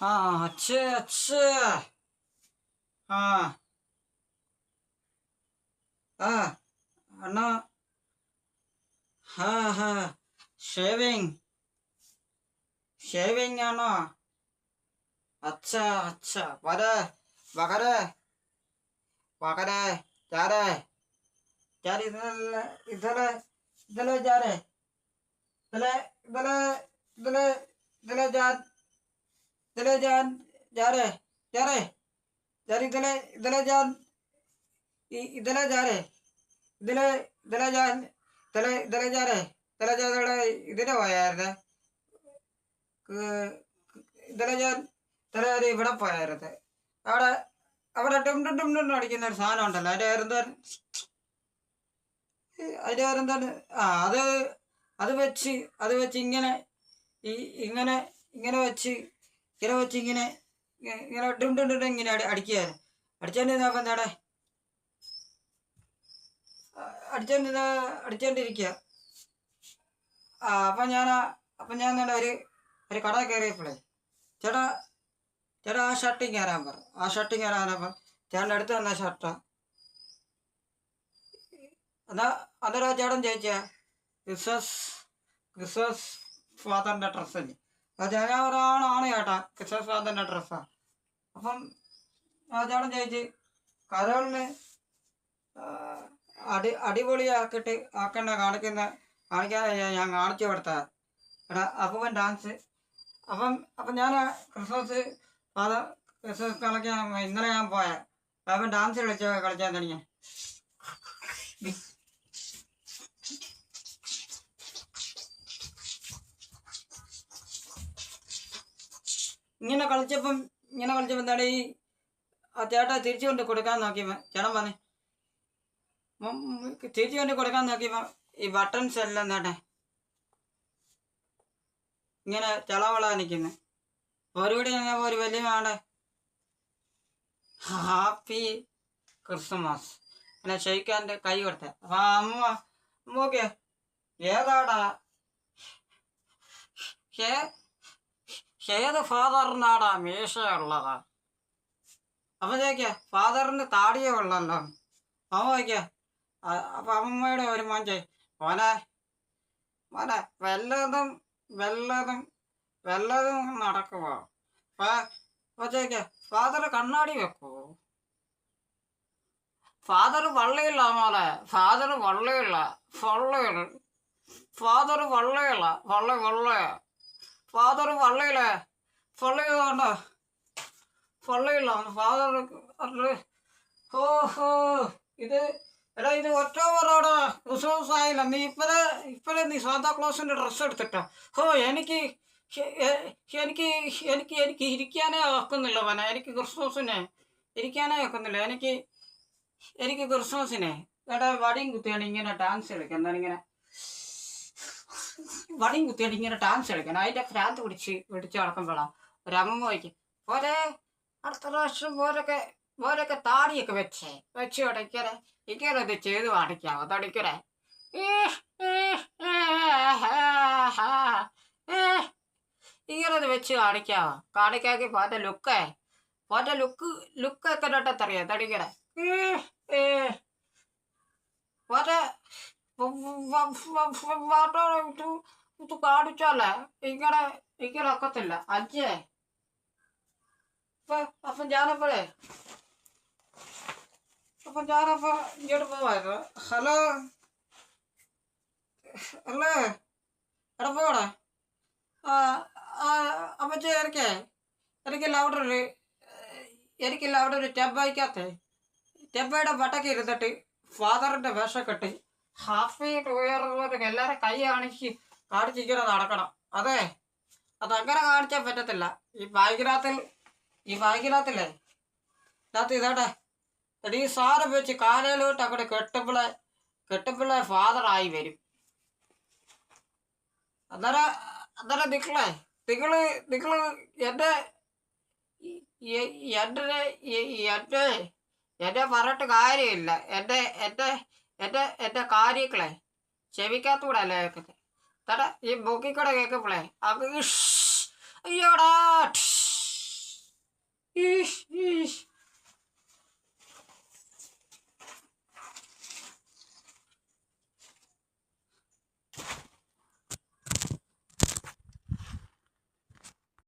ஆ அச்சே அச்சே ஆ ஆ அண்ணா ஹா ஹா shaving shaving அண்ணா அச்சா அச்சா வர வகர வகர யார யார் இதில் இதில் இதில் யார் இதில் இதில் இதில் இதில் யார் ഇതിലെ ഞാൻ ജാരെ ജാരെ ജാരി ഇതിലെ ഇതിലെ ഞാൻ ഇതിലെ ജാരെ? ഇതിലെ ഇതിലെ ഞാൻ ഇതിലെ ഇതിലെ ജാരെ? ഇതിലെ ജാരെ ഇതിനെ പോയായിരുന്നേ? ഇതിലെ ഞാൻ ഇതിലെ ഞാൻ ഇവിടെ പോയായിരുന്നു? അവിടെ അവിടെ ടും ടും ടും ടും അടിക്കുന്ന ഒരു സാധനം ഉണ്ടല്ലോ. അതിന്റെ പേരെന്താണ് അതിന്റെ പേരെന്താണ്? ആ അത് അത് വെച്ച് അത് വെച്ച് ഇങ്ങനെ ഈ ഇങ്ങനെ ഇങ്ങനെ വെച്ച് ഇങ്ങനെ വെച്ച് ഇങ്ങനെ ഇങ്ങനെ ഡും ഡും ഇങ്ങനെ അടിക്കുകയാണ്. അടിച്ചോണ്ടിരുന്ന അടിച്ചോണ്ടിരുന്നപ്പോൾ എന്താണ് അടിച്ചോണ്ടിരുന്ന അടിച്ചോണ്ടിരിക്കുക ആ അപ്പം ഞാൻ അപ്പം ഞാൻ എന്താണ് ഒരു ഒരു കട കയറിയപ്പോഴേ ചേട്ടാ ചേട്ടാ ആ ഷർട്ടിങ് കയറാൻ പറ. ആ ഷർട്ടിങ് കയറാനപ്പം ചേട്ടന്റെ അടുത്ത് തന്ന ഷർട്ടാ. എന്നാ അന്നേരം ചേട്ടൻ ചോദിച്ചാ ക്രിസ്മസ് ക്രിസ്മസ് ഫാദറിന്റെ ഡ്രസ്സല്ലേ ഞാൻ ഒരാളാണ് ചേട്ടാ. ഫാദറിന്റെ ഡ്രസ്സാ അപ്പം ആ ചേട്ടൻ ചോദിച്ച് കരോളിന് അടി അടിപൊളിയാക്കിയിട്ട് ആക്കണ്ട കാണിക്കുന്ന കാണിക്കാതെ ഞാൻ- കാണിച്ചു കൊടുത്താ. എടാ അപ്പം ഡാൻസ് അപ്പം അപ്പം ഞാൻ ക്രിസ്മസ് ഫാദർ ക്രിസ്മസ് കളിക്കാൻ ഇന്നലെ ഞാൻ പോയ. അപ്പം ഡാൻസ് കളിച്ച കളിച്ചാൽ തുടങ്ങി ഇങ്ങനെ കളിച്ചപ്പം ഇങ്ങനെ കളിച്ചപ്പം എന്താണ് ഈ ആ ചേട്ടാ തിരിച്ചു കൊണ്ട് കൊടുക്കാൻ നോക്കിയപ്പോ ചേട്ടൻ പറഞ്ഞേ തിരിച്ചു കൊണ്ട് കൊടുക്കാൻ നോക്കിയപ്പോ ഈ ബട്ടൺസ് എല്ലാം എന്താട്ടെ? ഇങ്ങനെ ചളവള നിൽക്കുന്നു. ഒരുപടി ഒരു വലിയ ആടെ. ഹാപ്പി ക്രിസ്മസ് എന്നെ ഷെയ്ക്കാന്റെ കൈ കൊടുത്തേ. അപ്പൊ ആ അമ്മ ഓക്കെ ഏതാടാ? ഏ- ഏത് ഫാദറിനാടാ മീശയുള്ളത് അപ്പൊ ചോദിക്ക ഫാദറിന് താടിയേ ഉള്ളല്ലോ. അവൻ ചോദിക്ക അപ്പൊ അമ്മയുടെ ഒരു മോഞ്ചെ മോനെ മോനെ വല്ലതും വല്ലതും വല്ലതും നടക്കുമോ അപ്പൊ അപ്പൊ ചോദിക്ക ഫാദർ കണ്ണാടി വെക്കുവോ ഫാദർ വള്ളിയില്ല മോനെ ഫാദർ വള്ളിയില്ല വള്ളിയില്ല. ഫാദർ വള്ളിയില്ല വള്ളി വള്ളിയ ഫാദർ വള്ളിയില്ല വള്ളിയുണ്ട് പള്ളിയിലാണ് ഫാദർ ഓഹോ ഇത് എടാ ഇത് ഒറ്റ ക്രിസ്മസ് ആയില്ല. നീ ഇപ്പഴേ ഇപ്പഴേ നീ സാന്താ ക്ലോസിന്റെ ഡ്രസ്സ് എടുത്തിട്ടാ. ഓ എനിക്ക് എനിക്ക് എനിക്ക് എനിക്ക് ഇരിക്കാനേ ആക്കുന്നില്ല പന എനിക്ക് ക്രിസ്മസിനെ ഇരിക്കാനേ ആക്കുന്നില്ല. എനിക്ക് എനിക്ക് ക്രിസ്മസിനെ. എടാ വടിയും കുത്തിയാണ് ഇങ്ങനെ ഡാൻസ് കളിക്കുന്നത്. ഇങ്ങനെ വടിയും കുത്തിയിട്ട് ഇങ്ങനെ ഡാൻസ് കളിക്കണം. അതിന്റെ ഭ്രാന്ത് പിടിച്ച് പിടിച്ച് നടക്കുമ്പോഴാണ് ഒരു അമ്മ ചോദിക്കും പോരെ അടുത്ത പ്രാവശ്യം പോരൊക്കെ പോരൊക്കെ താടിയൊക്കെ വെച്ചേ വെച്ച് ഉടയ്ക്കരെ ഇങ്ങനെ ഇത് ചെയ്ത് പാടിക്കാവോ തടിക്കരെ ഇങ്ങനെ ഇത് വെച്ച് കാണിക്കാവോ. കാണിക്കാക്കി പോന്റെ ലുക്കേ പോന്റെ ലുക്ക് ലുക്കൊക്കെ ഇട്ടത്തറിയാം തടിക്കരെ പോരെ ഇത്. കാണിച്ചാലേ? ഇങ്ങനെ ഇങ്ങനെ ഒക്കത്തില്ല. അജ്ജേ അപ്പൊ അപ്പൊ ഞാനപ്പോഴേ അപ്പൊ ഞാനപ്പോ ഇങ്ങോട്ട് പോവായിരുന്നു. ഹലോ? അല്ലേ എടാ പോടാ. അപ്പച്ചി എനിക്കേ എനിക്കില്ല അവിടെ ഒരു എനിക്കില്ല അവിടെ ഒരു ടെബായിക്കകത്തെ ടെബയുടെ വട്ടക്ക് ഇരുന്നിട്ട് ഫാദറിന്റെ വേഷം കെട്ടി ഹാപ്പി ന്യൂ ഇയർ എല്ലാവരും കൈ കാണിച്ച് കാണിച്ചിങ്ങനെ നടക്കണം. അതെ. അതങ്ങനെ കാണിച്ചാൽ പറ്റത്തില്ല. ഈ ബാഗിനകത്തിൽ ഈ ബാഗിനകത്തില്ലേ? അതിനകത്ത് ഇതോടെ. ഈ സാധനം വെച്ച് കാലയിലോട്ട് അങ്ങോട്ട് കെട്ടുമ്പോളെ കെട്ടുമ്പോളെ ഫാദറായി വരും. അന്നേരം അന്നേരം നിങ്ങളെ നിങ്ങൾ നിങ്ങൾ എന്റെ എന്റെ എന്റെ എന്റെ പറഞ്ഞിട്ട് കാര്യമില്ല. എന്റെ എന്റെ എന്റെ എന്റെ കാര്യക്കളെ ചെവിക്കകത്തൂടെ അല്ലേ കേൾക്കുന്നത് തടാ ഈ മൂക്കിക്കൂടെ കേൾക്കുമ്പോളേ അവർക്ക് അയ്യോടാ ഈഷ് ഈഷ്.